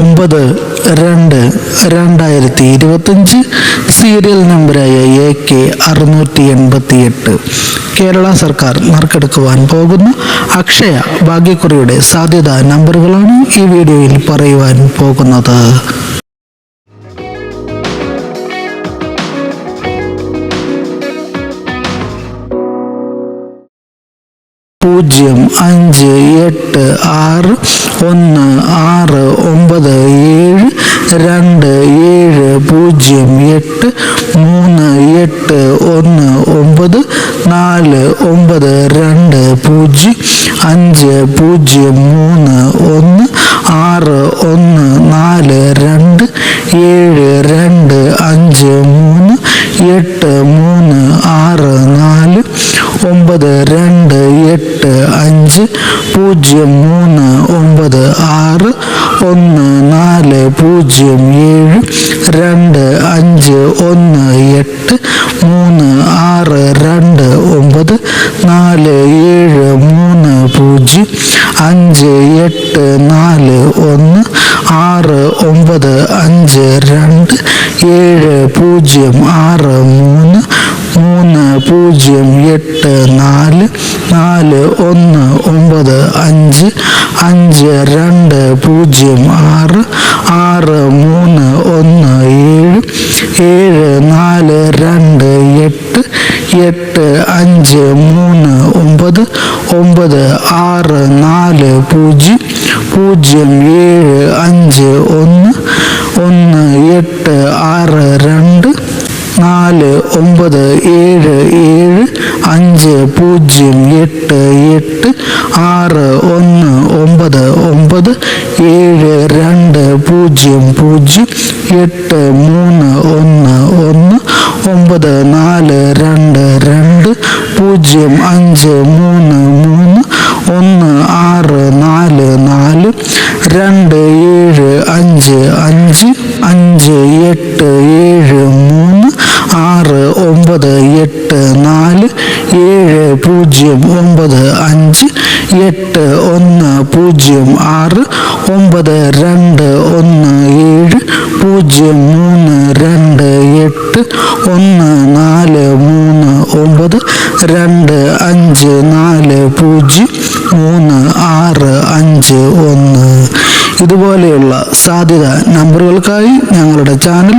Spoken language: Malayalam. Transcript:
ഒമ്പത് രണ്ട് രണ്ടായിരത്തി ഇരുപത്തഞ്ച് സീരിയൽ നമ്പറായ എ കെ അറുന്നൂറ്റി എൺപത്തി എട്ട് കേരള സർക്കാർ നറുക്കെടുക്കുവാൻ പോകുന്ന അക്ഷയ ഭാഗ്യക്കുറിയുടെ സാധ്യതാ നമ്പറുകളാണ് ഈ വീഡിയോയിൽ പറയുവാൻ പോകുന്നത്. പൂജ്യം അഞ്ച് എട്ട് ആറ് ഒന്ന് ആറ് ഒമ്പത് ഏഴ് രണ്ട് ഏഴ് പൂജ്യം എട്ട് മൂന്ന് എട്ട് ഒന്ന് ഒമ്പത് നാല് ഒമ്പത് രണ്ട് പൂജ്യം അഞ്ച് പൂജ്യം മൂന്ന് ഒന്ന് ആറ് ഒന്ന് നാല് രണ്ട് ഏഴ് രണ്ട് അഞ്ച് മൂന്ന് എട്ട് മൂന്ന് ആറ് നാല് ഒമ്പത് രണ്ട് എട്ട് അഞ്ച് പൂജ്യം മൂന്ന് ഒമ്പത് ആറ് ഒന്ന് നാല് പൂജ്യം ഏഴ് രണ്ട് അഞ്ച് ഒന്ന് എട്ട് മൂന്ന് ആറ് രണ്ട് ഒമ്പത് നാല് ഏഴ് മൂന്ന് പൂജ്യം അഞ്ച് എട്ട് നാല് ഒന്ന് ആറ് ഒമ്പത് അഞ്ച് രണ്ട് ഏഴ് പൂജ്യം ആറ് മൂന്ന് മൂന്ന് പൂജ്യം എട്ട് നാല് നാല് ഒന്ന് ഒമ്പത് അഞ്ച് അഞ്ച് രണ്ട് പൂജ്യം ആറ് ആറ് മൂന്ന് ഒന്ന് ഏഴ് ഏഴ് നാല് രണ്ട് എട്ട് എട്ട് അഞ്ച് മൂന്ന് ഒമ്പത് ഒമ്പത് ആറ് നാല് പൂജ്യം പൂജ്യം ഏഴ് അഞ്ച് ഒന്ന് ഒന്ന് എട്ട് ആറ് രണ്ട് നാല് ഒമ്പത് ഏഴ് ഏഴ് അഞ്ച് പൂജ്യം എട്ട് എട്ട് ആറ് ഒന്ന് ഒമ്പത് ഒമ്പത് ഏഴ് രണ്ട് പൂജ്യം പൂജ്യം എട്ട് മൂന്ന് ഒന്ന് ഒന്ന് ഒമ്പത് നാല് രണ്ട് രണ്ട് പൂജ്യം അഞ്ച് മൂന്ന് മൂന്ന് ഒന്ന് ആറ് നാല് നാല് രണ്ട് ഏഴ് അഞ്ച് അഞ്ച് അഞ്ച് എട്ട് ഏഴ് മൂന്ന് ആറ് ഒമ്പത് എട്ട് നാല് ഏഴ് പൂജ്യം ഒമ്പത് അഞ്ച് എട്ട് ഒന്ന് പൂജ്യം ആറ് ഒമ്പത് രണ്ട് ഒന്ന് ഏഴ് പൂജ്യം മൂന്ന് രണ്ട് എട്ട് ഒന്ന് നാല് മൂന്ന് ഒമ്പത് രണ്ട് അഞ്ച് നാല് പൂജ്യം മൂന്ന് ആറ് അഞ്ച് ഒന്ന്. ഇതുപോലെയുള്ള സാധ്യത നമ്പറുകൾക്കായി ഞങ്ങളുടെ ചാനൽ